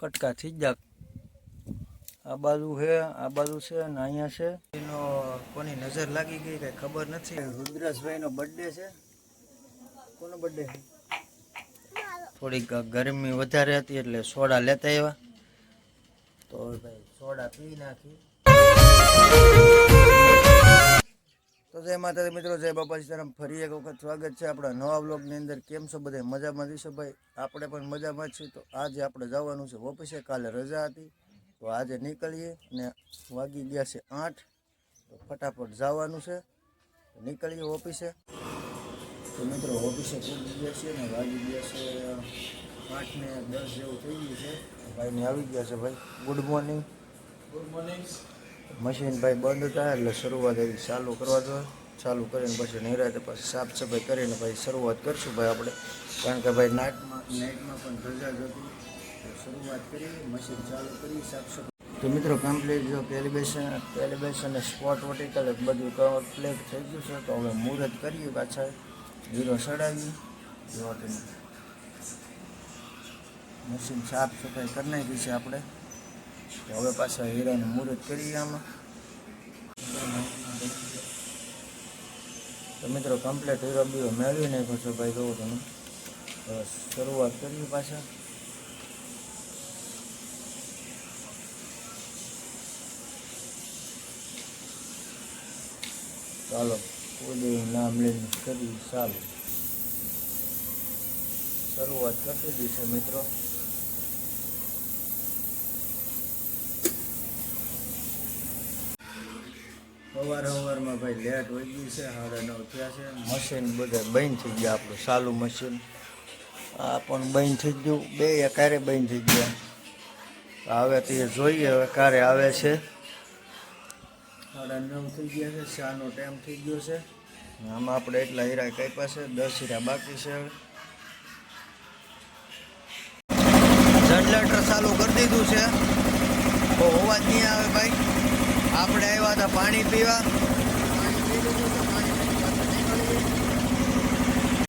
કટકા જાગ આ બાજુ છે આ બાજુ છે અને અહીંયા છે. એનો કોની નજર લાગી ગઈ કઈ ખબર નથી. રુદ્રાસભાઈનો બર્થડે છે. કોનો બર્થડે છે? થોડીક ગરમી વધારે હતી એટલે સોડા લેતા આવ્યા. તો ભાઈ સોડા પી નાખી. તો જય માતાજી મિત્રો, જય બાપા સીતારામ ફરી એક વખત સ્વાગત છે આપણા નવા બ્લોગની અંદર. કેમ છો બધા મજામાં જઈશું ભાઈ? આપણે પણ મજામાં છીએ. તો આજે આપણે જવાનું છે ઓફિસે. કાલે રજા હતી. તો આજે નીકળીએ ને વાગી ગયા છે આઠ. તો ફટાફટ જવાનું છે. નીકળીએ ઓફિસે. તો મિત્રો, ઓફિસે પૂગી ગયા છે ને વાગી ગયા છે આઠ ને દસ જેવું થઈ ગયું છે. ભાઈને આવી ગયા છે ભાઈ. Good morning good morning machine ભાઈ બંધ થાય એટલે શરૂઆત એવી ચાલુ કરવા દો. ચાલુ કરીને પછી નિરાતે પછી સાફ સફાઈ કરીને પછી શરૂઆત કરશું ભાઈ આપણે. કારણ કે ભાઈ નાઇટમાં નાઇટમાં પણ રજા જ હતી. શરૂઆત કરી, મશીન ચાલુ કરી, સાફ સફાઈ. તો મિત્રો કમ્પ્લીટ જો કેલિબ્રેશન કેલિબ્રેશન અને સ્પોટ વર્ટિકલ બધું કમ્પ્લીટ થઈ ગયું છે. તો હવે મુહૂર્ત કરીએ પાછા. હીરો સડાવી જો તમે મશીન સાફ સફાઈ કરી નાખી છે આપણે. હવે પાછા હીરાનું મુહૂર્ત કરી આમાં. તો મિત્રો કમ્પ્લીટ હીરો બીરો મેળવી નાખ્યો છે ભાઈ, જોવો તમે. શરૂઆત કરીએ પાછા. ચાલો, કોઈ નામ લઈને કરી ચાલો. શરૂઆત કરી દીધી છે મિત્રો. સવાર અવારમાં ભાઈ લેટ વહી ગયું છે સાડા નવ થયા છે. મશીન બધા બંધ થઈ ગયા આપણું સાલું મશીન આ પણ બંધ થઈ ગયું બે ક્યારે બંધ થઈ ગયા. હવે તે જોઈએ હવે ક્યારે આવે છે. સાડા નવ થઈ ગયા છે શાનો ટાઈમ થઈ ગયો છે. આમાં આપણે એટલા હીરા કાપ્યા છે દસ હીરા બાકી છે હવે. જનરેટર ચાલુ કરી દીધું છે. બહુ અવાજ નહીં આવે ભાઈ. આપણે આવ્યા હતા પાણી પીવા.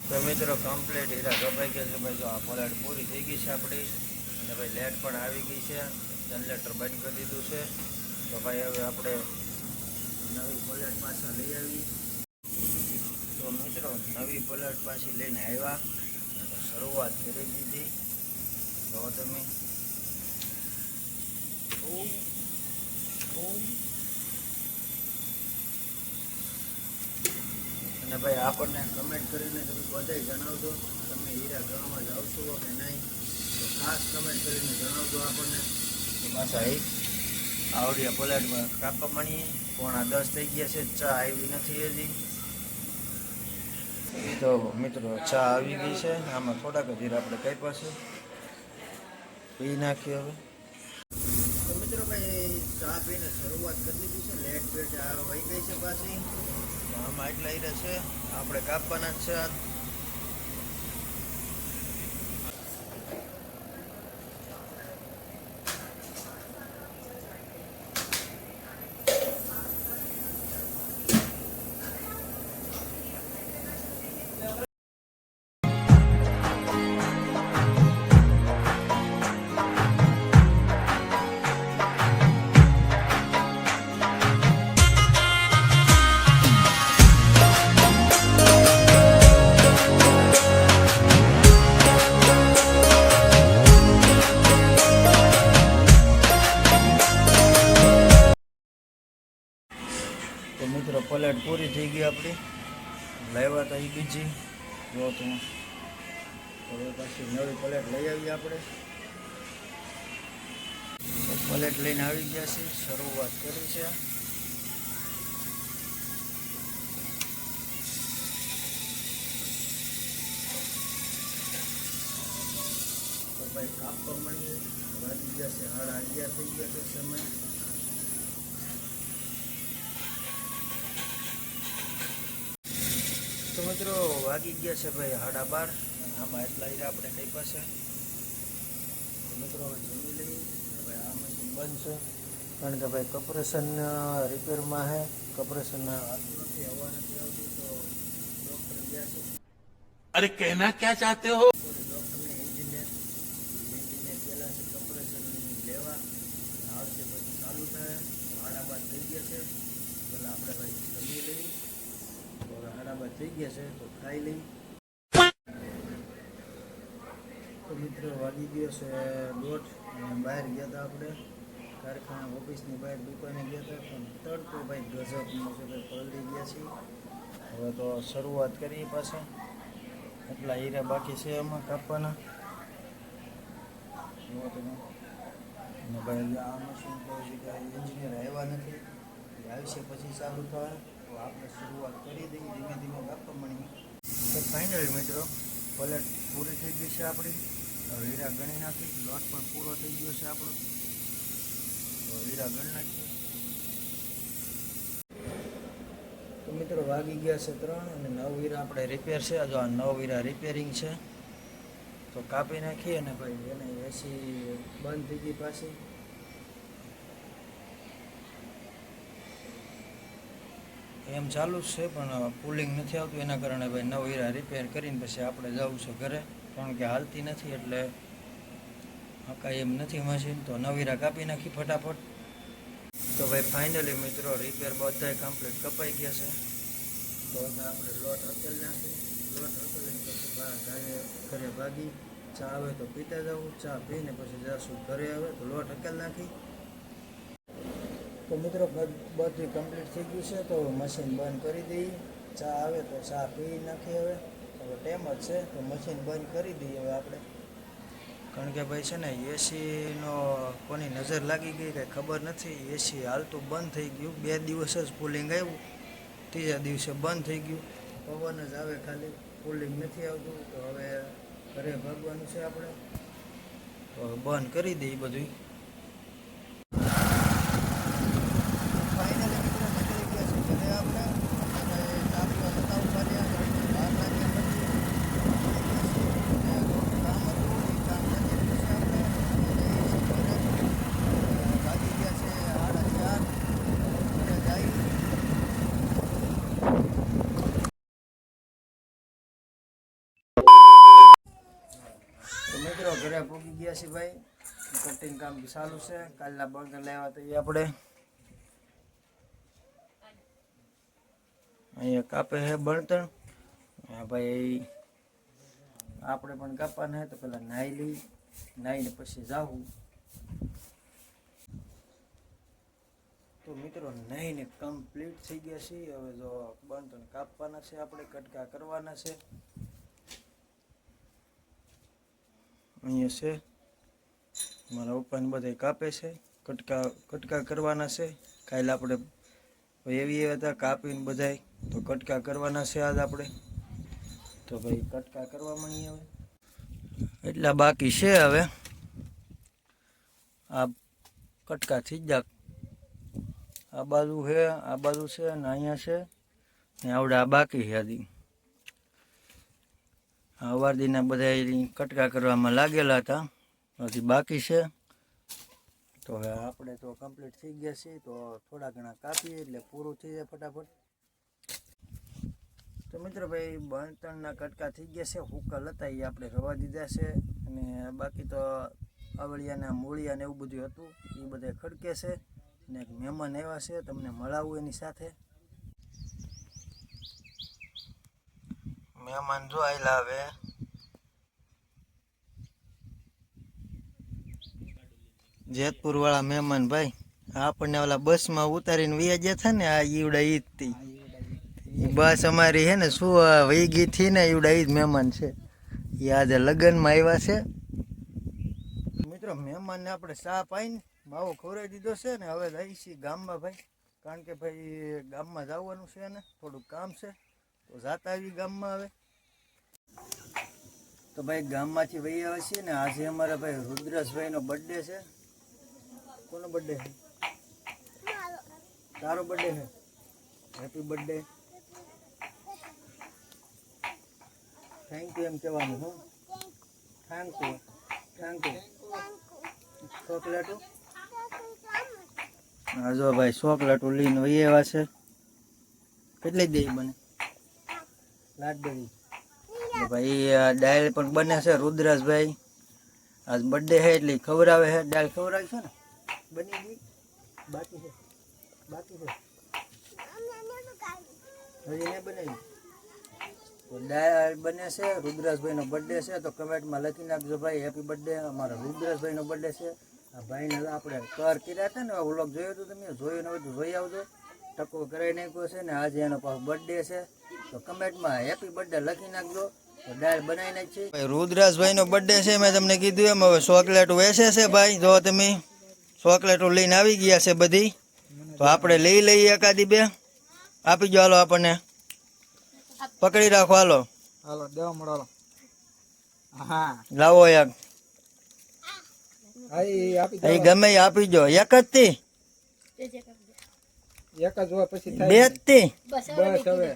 તો મિત્રો કમ્પ્લીટ હીરા કપાઈ ગયા છે ભાઈ. જો આ પલાટ પૂરી થઈ ગઈ છે આપણી. અને ભાઈ લેટ પણ આવી ગઈ છે. જનરેટર બંધ કરી દીધું છે. તો ભાઈ, હવે આપણે નવી પલેટ પાછા લઈ આવી તો મિત્રો, નવી પલેટ પાછી લઈને આવ્યા. શરૂઆત કરી દીધી. જો તમે. ઓમ ઓમ. અને ભાઈ આપણને કમેન્ટ કરીને તમે બધાય જણાવજો. તમે હીરા ગણવા જાઓ છો કે નહીં તો ખાસ કમેન્ટ કરીને જણાવજો આપણને. પાછા એક આવડીયા પલાટમાં કાપા મણીએ પોણા દસ થઈ ગયા છે ચા આવી નથી હજી. તો મિત્રો ચા આવી ગઈ છે આમાં થોડાક જ હીરા આપણે કાપ્યા પાસે પી નાખીએ હવે. તો મિત્રો ભાઈ ચા પીને શરૂઆત કરી દીધી છે લેટ પેટ આ વહી ગઈ છે પાછી. આમાં એટલા હીરા છે. આપણે કાપવાના જ છે. મિત્રો, પલેટ પૂરી થઈ ગઈ આપણી. લાવ્યા તો એ બીજી. જો તમે હવે પાછી નવી પલેટ લઈ આવીએ આપણે. પલેટ લઈને આવી ગયા છે શરૂઆત કરી છે. તો ભાઈ કાપવા મળીએ વાગી ગયા છે. હાડ અગિયાર થઈ ગયા છે સમય. મિત્રો વાગી ગયા છે ભાઈ હાડા બાર. આમાં એટલા હીરા આપણે કઈ પાસે મિત્રો જમી લઈએ ભાઈ આ મશીન બંધ છે કારણ કે ભાઈ કપરેશન રિપેરમાં છે કપરેશન નથી હવા નથી આવતી તો ડૉક્ટર ગયા છે. અરે કહેના ક્યાં ચાહતે હો? ડૉક્ટરને એન્જિનિયર એન્જિનિયર ગયેલા છે કપરેશન લેવા. આવશે પછી ચાલુ થાય. હાડા બાર થઈ ગયા છે. એટલે આપણે ભાઈ આડાબાદ થઈ ગયા છે, તો ખાઈ લઈ. તો મિત્રો, વાગી ગયો છે દોઢ બહાર ગયા હતા આપણે. કારખાના ઓફિસની બહાર દુકાને ગયા હતા, પણ તડકો ભાઈ ગજબનો છે ભાઈ પલળી ગયા છીએ. હવે તો શરૂઆત કરીએ પાસે એટલા હીરા બાકી છે એમાં કાપવાના. જુઓ તમે. અને ભાઈ, આ મશીન તો કાંઈ એન્જિનિયર આવ્યા નથી. આવશે પછી ચાલુ થાય તો આપણે શરૂઆત કરી દઈએ ધીમે ધીમે કાપવા મળીએ તો ફાઇનલ મિત્રો પલેટ પૂરી થઈ ગઈ છે આપણી. હીરા ગણી નાખી, લોટ પણ પૂરો થઈ ગયો છે આપણો. તો હીરા ગણી નાખીએ. તો મિત્રો વાગી ગયા છે ત્રણ અને નવ હીરા આપણે રિપેર છે. જો આ નવ હીરા રિપેરિંગ છે. તો કાપી નાખીએ અને ભાઈ એને એસી બંધ થઈ ગઈ પાછી. એમ ચાલુ જ છે, પણ પુલિંગ નથી આવતું. એના કારણે ભાઈ નવ હીરા રિપેર કરીને પછી આપણે જવું છે ઘરે. કારણ કે હાલતી નથી, એટલે કાંઈ એમ નથી મશીન તો નવ હીરા કાપી નાખી ફટાફટ. તો ભાઈ ફાઇનલી મિત્રો રિપેર બધાય કમ્પ્લીટ કપાઈ ગયા છે. તો આપણે લોટ હકેલ નાખી. લોટ હકેલીને પછી બહાર ઘરે ભાગી. ચા આવે તો પીતા જવું ચા પીને પછી જશું ઘરે આવે તો લોટ હકેલ નાખી. તો મિત્રો, બધ- કમ્પ્લીટ થઈ ગયું છે, તો મશીન બંધ કરી દઈએ. ચા આવે તો ચા પી નાખી હવે. હવે ટાઈમ જ છે, તો મશીન બંધ કરી દઈએ હવે આપણે. કારણ કે ભાઈ છે ને એસીનો કોની નજર લાગી ગઈ કંઈ ખબર નથી. એસી હાલતું બંધ થઈ ગયું. બે દિવસ જ કુલિંગ આવ્યું. ત્રીજા દિવસે બંધ થઈ ગયું. પવન જ આવે ખાલી. કુલિંગ નથી આવતું. તો હવે ઘરે ભાગવાનું છે આપણે. બંધ કરી દઈએ બધું ફાઇનલી મિત્રો નીકળી ગયા છે ઘરે આપણે અને ચાપીઓ નતા ઉપાડ્યા કારણ કે બહાર લાગ્યા પછી કામ હતું એ કામ નથી રહ્યું છે આપણે અને એ છે ઘરે. અ, વાગી ગયા છે સાડા ચાર ઘરે જાય તો મિત્રો ઘરે પૂગી ગયા છે ભાઈ. કટિંગ કામ ચાલુ છે. કાલના બર્ગર લેવા તો આપણે. અહીંયા કાપે છે બળતણ. આ ભાઈ આપણે પણ કાપવાના છે, તો પેલા નાહી લઈ નાહીને પછી જાવું તો મિત્રો નાહીને કમ્પ્લીટ થઈ ગયા છે હવે જો બળતણ કાપવાના છે, આપણે કટકા કરવાના છે. અહીંયા છે. મારા પપ્પાને બધા કાપે છે. કટકા કટકા કરવાના છે. કાલે આપણે એવી હતા, કાપીને બધાય. તો કટકા કરવાના છે આજ આપણે. તો ભાઈ કટકા કરવામાં નહીં હવે. એટલા બાકી છે હવે. આ કટકા થઈ જા આ બાજુ છે આ બાજુ છે અને અહીંયા છે. ને આવડે આ બાકી છે હજી. આ અવારદીના બધા કટકા કરવામાં લાગેલા હતા. હજી બાકી છે. તો હવે આપણે તો કમ્પ્લીટ થઈ ગયા છે તો થોડા ઘણા કાપીએ એટલે પૂરું થઈ જાય ફટાફટ. તો મિત્રો ભાઈ બણતણના કટકા થઈ ગયા છે. હુકલ હતા એ આપણે રવા દીધા છે. અને બાકી તો આવળિયાના મૂળિયા ને એવું બધું હતું. એ બધા ખડકે છે. અને એક મહેમાન આવ્યા છે. તમને મળાવું એની સાથે. મહેમાન જો આયલા હવે. જેતપુર વાળા મહેમાન ભાઈ, આપણને ઓલા બસમાં ઉતારીને વયા ગયા હતા ને આ ઈવડા ઈદથી. બસ અમારી હે ને શું વૈગી થી ને ઈવડા ઈદ મહેમાન છે. એ આજે લગ્નમાં આવ્યા છે. મિત્રો, મહેમાનને આપણે ચા પાઈને માવો ખવડાવી દીધો છે ને હવે જઈ છીએ ગામમાં ભાઈ. કારણ કે ભાઈ, ગામમાં જવાનું છે ને, થોડુંક કામ છે. તો જાતા આવી ગામમાં હવે. તો ભાઈ ગામમાંથી વહી આવે છે ને, આજે અમારા ભાઈ રુદ્રસભાઈનો બર્થડે છે. કોનો બર્થડે છે? તારો બર્થડે છે? હેપી બર્થડે થેન્ક યુ એમ કહેવાનું, હો. થેન્ક યુ થેન્ક યુ ચોકલેટો હા, જો ભાઈ ચોકલેટો લઈને વહી આવ્યા છે. કેટલી દે મને લાડ તો ભાઈ દાળ પણ બને છે, રુદ્રાસભાઈ. આજ બર્થડે છે એટલે ખવડાવે છે. ડાયલ ખબર આવી છે ને? બની ગઈ? બાકી છે? બાકી છે? હજી નહીં બનાવી? દાળ બને છે, રુદ્રાસભાઈનો બર્થડે છે, તો કમેન્ટમાં લખી નાખજો ભાઈ હેપી બર્થડે અમારા રુદ્રાસભાઈનો બર્થડે છે. આ ભાઈને આપણે કર કર્યા હતા ને વ્લોગ જોયો તો તમે, જોયું ન હોય તો જોઈ આવજો. ટકો કરાવી નાખ્યો છે ને, આજે એનો પાછો બર્થડે છે. તો કમેન્ટમાં હેપી બર્થડે લખી નાખજો. તો નો બર્થડે છે. મેં તમને કીધું એમ. હવે ચોકલેટ વેચે છે ભાઈ. જો તમે ચોકલેટો લઈને આવી ગયા છે બધી તો આપણે લઈ લઈએ એકાદી બે. આપી જો હાલો આપણને. પકડી રાખો હાલો. હાલો દેવા મળો હા. લાવો એક. એ ગમે એ આપી જો એક જ થી એક જ હોય પછી બે જ થી બસ હવે.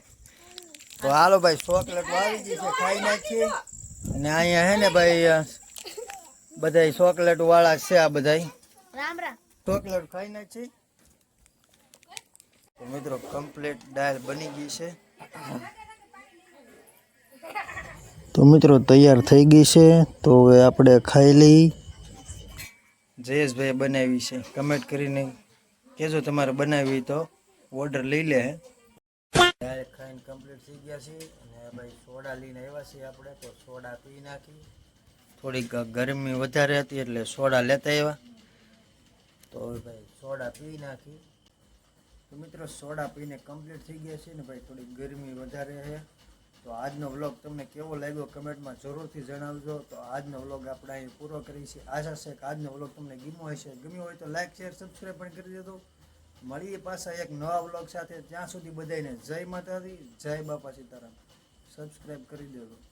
તો હાલો ભાઈ ચોકલેટ આવી ગઈ છે ખાઈ નાખીએ. અને અહીંયા હે ને ભાઈ બધા ચોકલેટ વાળા છે આ બધા ચોકલેટ ખાઈ નાખી તો મિત્રો કમ્પ્લીટ દાળ બની ગઈ છે. તો મિત્રો તૈયાર થઈ ગઈ છે. તો હવે આપણે ખાઈ લઈ. જયેશભાઈ બનાવી છે. કમેન્ટ કરીને કહેજો તમારે બનાવી તો ઓર્ડર લઈ લે. કમ્પ્લીટ થઈ ગયા છે અને ભાઈ સોડા લઈને આવ્યા છીએ આપણે, તો સોડા પી નાખી. થોડીક ગરમી વધારે હતી એટલે સોડા લેતા આવ્યા. તો ભાઈ સોડા પી નાખી. તો મિત્રો, સોડા પીને કમ્પ્લીટ થઈ ગયા છે ને ભાઈ, થોડીક ગરમી વધારે છે. તો આજનો વ્લોગ તમને કેવો લાગ્યો કમેન્ટમાં જરૂરથી જણાવજો. તો આજનો વ્લોગ આપણે અહીં પૂરો કરીએ છીએ. આશા છે કે આજનો વ્લોગ તમને ગમ્યો હશે. ગમ્યો હોય તો લાઈક શેર સબસ્ક્રાઈબ પણ કરી દેજો. મળીએ પાછા એક નવા વ્લોગ સાથે. ત્યાં સુધી બધાને જય માતાજી, જય બાપા સીતારામ. સબસ્ક્રાઈબ કરી દેજો.